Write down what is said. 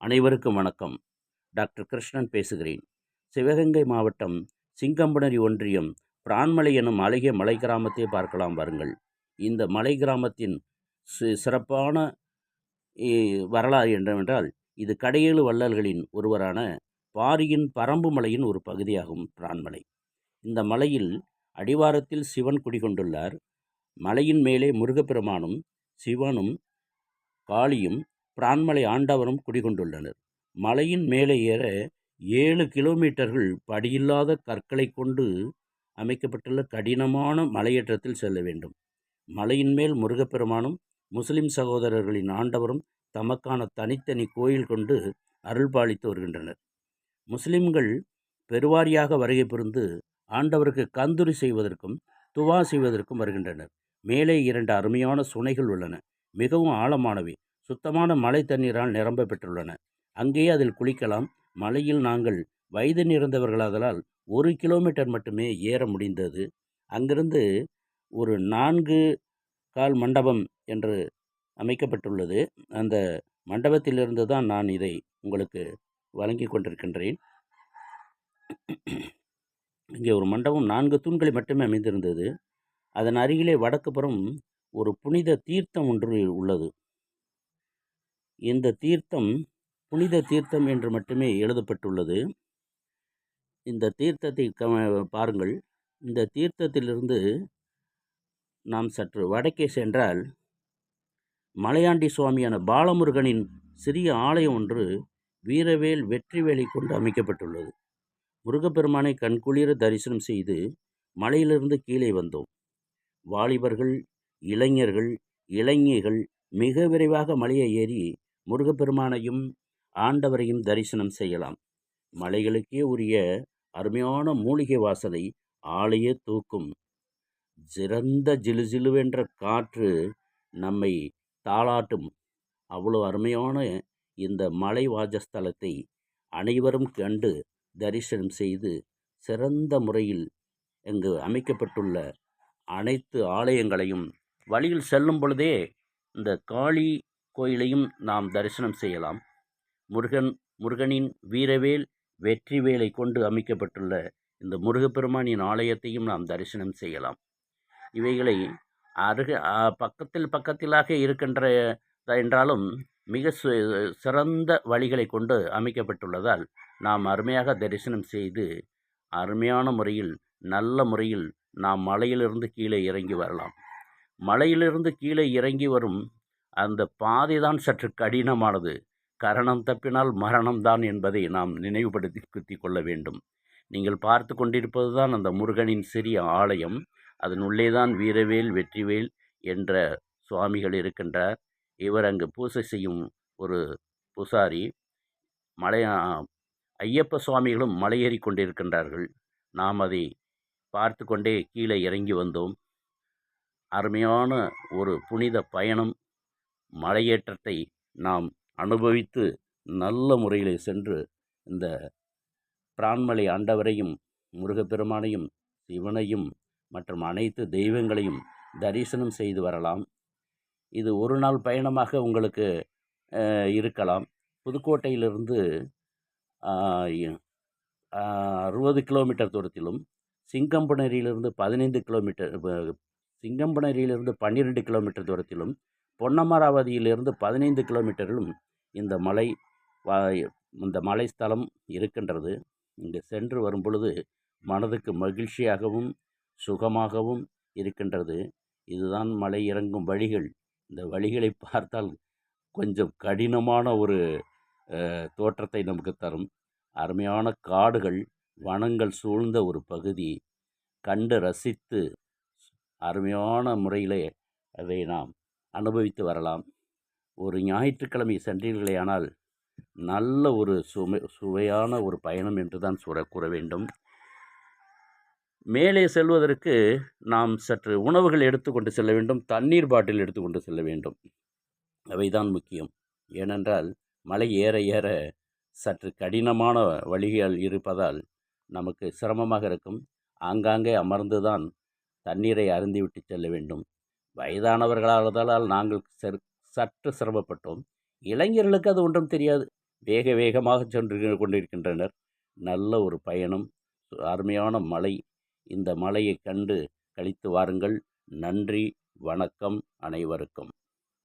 அனைவருக்கும் வணக்கம். டாக்டர் கிருஷ்ணன் பேசுகிறேன். சிவகங்கை மாவட்டம் சிங்கம்புணரி ஒன்றியம் பிரான்மலை எனும் அழகிய மலை கிராமத்தை பார்க்கலாம் வாருங்கள். இந்த மலை கிராமத்தின் சிறப்பான வரலாறு என்னவென்றால் இது கடையேழு வள்ளல்களின் ஒருவரான பாரியின் பரம்பு மலையின் ஒரு பகுதியாகும் பிரான்மலை. இந்த மலையில் அடிவாரத்தில் சிவன் குடிகொண்டுள்ளார். மலையின் மேலே முருகப்பெருமானும் சிவனும் காளியும் பிரான்மலை ஆண்டவரும் குடிகொண்டுள்ளனர். மலையின் மேலே ஏற ஏழு கிலோமீட்டர்கள் படியில்லாத கற்களை கொண்டு அமைக்கப்பட்டுள்ள கடினமான மலையேற்றத்தில் செல்ல வேண்டும். மலையின் மேல் முருகப்பெருமானும் முஸ்லிம் சகோதரர்களின் ஆண்டவரும் தமக்கான தனித்தனி கோயில் கொண்டு அருள்பாலித்து வருகின்றனர். முஸ்லிம்கள் பெருவாரியாக வருகை புரிந்து ஆண்டவருக்கு கந்துரி செய்வதற்கும் துவா செய்வதற்கும் வருகின்றனர். மேலே இரண்டு அருமையான சுனைகள் உள்ளன. மிகவும் ஆழமானவை. சுத்தமான மழை தண்ணீரால் நிரம்ப பெற்றுள்ளன. அங்கேயே அதில் குளிக்கலாம். மலையில் நாங்கள் வயது நிறந்தவர்களாதலால் ஒரு கிலோமீட்டர் மட்டுமே ஏற முடிந்தது. அங்கிருந்து ஒரு நான்கு கால் மண்டபம் என்று அமைக்கப்பட்டுள்ளது. அந்த மண்டபத்திலிருந்து தான் நான் இதை உங்களுக்கு வழங்கி கொண்டிருக்கின்றேன். இங்கே ஒரு மண்டபம் நான்கு தூண்களை மட்டுமே அமைந்திருந்தது. அதன் அருகிலே வடக்கு புறம் ஒரு புனித தீர்த்தம் ஒன்று உள்ளது. இந்த தீர்த்தம் புனித தீர்த்தம் என்று மட்டுமே எழுதப்பட்டுள்ளது. இந்த தீர்த்தத்தை க பாருங்கள். இந்த தீர்த்தத்திலிருந்து நாம் சற்று வடக்கே சென்றால் மலையாண்டி சுவாமியான பாலமுருகனின் சிறிய ஆலயம் ஒன்று வீரவேல் வெற்றிவேலை கொண்டு அமைக்கப்பட்டுள்ளது. முருகப்பெருமானை கண்குளிர தரிசனம் செய்து மலையிலிருந்து கீழே வந்தோம். வாலிபர்கள் இளைஞர்கள் இளைஞிகள் மிக விரைவாக மலையை ஏறி முருகப்பெருமானையும் ஆண்டவரையும் தரிசனம் செய்யலாம். மலைகளுக்கே உரிய அருமையான மூலிகை வாசலை ஆளையே தூக்கும். சிறந்த ஜிலுஜிலுவென்ற காற்று நம்மை தாளாட்டும். அவ்வளோ அருமையான இந்த மலை வாஜஸ்தலத்தை அனைவரும் கண்டு தரிசனம் செய்து சிறந்த முறையில் இங்கு அமைக்கப்பட்டுள்ள அனைத்து ஆலயங்களையும் வழியில் செல்லும் பொழுதே இந்த காளி கோயிலையும் நாம் தரிசனம் செய்யலாம். முருகன் முருகனின் வீரவேல் வெற்றிவேலை கொண்டு அமைக்கப்பட்டுள்ள இந்த முருகப்பெருமானின் ஆலயத்தையும் நாம் தரிசனம் செய்யலாம். இவைகளை அருக பக்கத்தில் பக்கத்திலாக இருக்கின்ற என்றாலும் மிக சிறந்த வழிகளை கொண்டு அமைக்கப்பட்டுள்ளதால் நாம் அருமையாக தரிசனம் செய்து அருமையான முறையில் நல்ல முறையில் நாம் மலையிலிருந்து கீழே இறங்கி வரலாம். மலையிலிருந்து கீழே இறங்கி வரும் அந்த பாதை தான் சற்று கடினமானது. கரணம் தப்பினால் மரணம்தான் என்பதை நாம் நினைவுபடுத்தி குத்தி கொள்ள வேண்டும். நீங்கள் பார்த்து கொண்டிருப்பது தான் அந்த முருகனின் சிறிய ஆலயம். அதன் உள்ளே தான் வீரவேல் வெற்றிவேல் என்ற சுவாமிகள் இருக்கின்றார். இவர் அங்கு பூசை செய்யும் ஒரு பூசாரி. மலை ஐயப்ப சுவாமிகளும் மலையேறி கொண்டிருக்கின்றார்கள். நாம் அதை பார்த்து கொண்டே கீழே இறங்கி வந்தோம். அருமையான ஒரு புனித பயணம். மலையேற்றத்தை நாம் அனுபவித்து நல்ல முறையில் சென்று இந்த பிரான்மலை ஆண்டவரையும் முருகப்பெருமானையும் சிவனையும் மற்றும் அனைத்து தெய்வங்களையும் தரிசனம் செய்து வரலாம். இது ஒரு நாள் பயணமாக உங்களுக்கு இருக்கலாம். புதுக்கோட்டையிலிருந்து அறுபது கிலோமீட்டர் தூரத்திலும் சிங்கம்புணரியிலிருந்து பதினைந்து கிலோமீட்டர் சிங்கம்புணரியிலிருந்து பன்னிரெண்டு கிலோமீட்டர் தூரத்திலும் பொன்னமராவதியிலிருந்து பதினைந்து கிலோமீட்டரிலும் இந்த மலை இந்த மலை ஸ்தலம் இருக்கின்றது. இங்கு சென்று வரும் பொழுது மனதுக்கு மகிழ்ச்சியாகவும் சுகமாகவும் இருக்கின்றது. இதுதான் மலை இறங்கும் வழிகள். இந்த வழிகளை பார்த்தால் கொஞ்சம் கடினமான ஒரு தோற்றத்தை நமக்கு தரும். அருமையான காடுகள் வனங்கள் சூழ்ந்த ஒரு பகுதி. கண்டு ரசித்து அருமையான முறையிலே அதை நாம் அனுபவித்து வரலாம். ஒரு ஞாயிற்றுக்கிழமை சென்றீர்களேயானால் நல்ல ஒரு சுமை சுவையான ஒரு பயணம் என்று தான் சொல்ல கூற வேண்டும். மேலே செல்வதற்கு நாம் சற்று உணவுகள் எடுத்துக்கொண்டு செல்ல வேண்டும் தண்ணீர் பாட்டில் எடுத்துக்கொண்டு செல்ல வேண்டும். அவைதான் முக்கியம். ஏனென்றால் மலை ஏற ஏற சற்று கடினமான வழிகள் இருப்பதால் நமக்கு சிரமமாக இருக்கும். ஆங்காங்கே அமர்ந்து தான் தண்ணீரை அருந்திவிட்டு செல்ல வேண்டும். வயதானவர்களாவதால் நாங்கள் சற்- சற்று சிரமப்பட்டோம். இளைஞர்களுக்கு அது ஒன்றும் தெரியாது. வேக வேகமாக சென்று கொண்டிருக்கின்றனர். நல்ல ஒரு பயணம். அருமையான மலை இந்த மலையை கண்டு கழித்து வாருங்கள். நன்றி. வணக்கம். அனைவருக்கும்.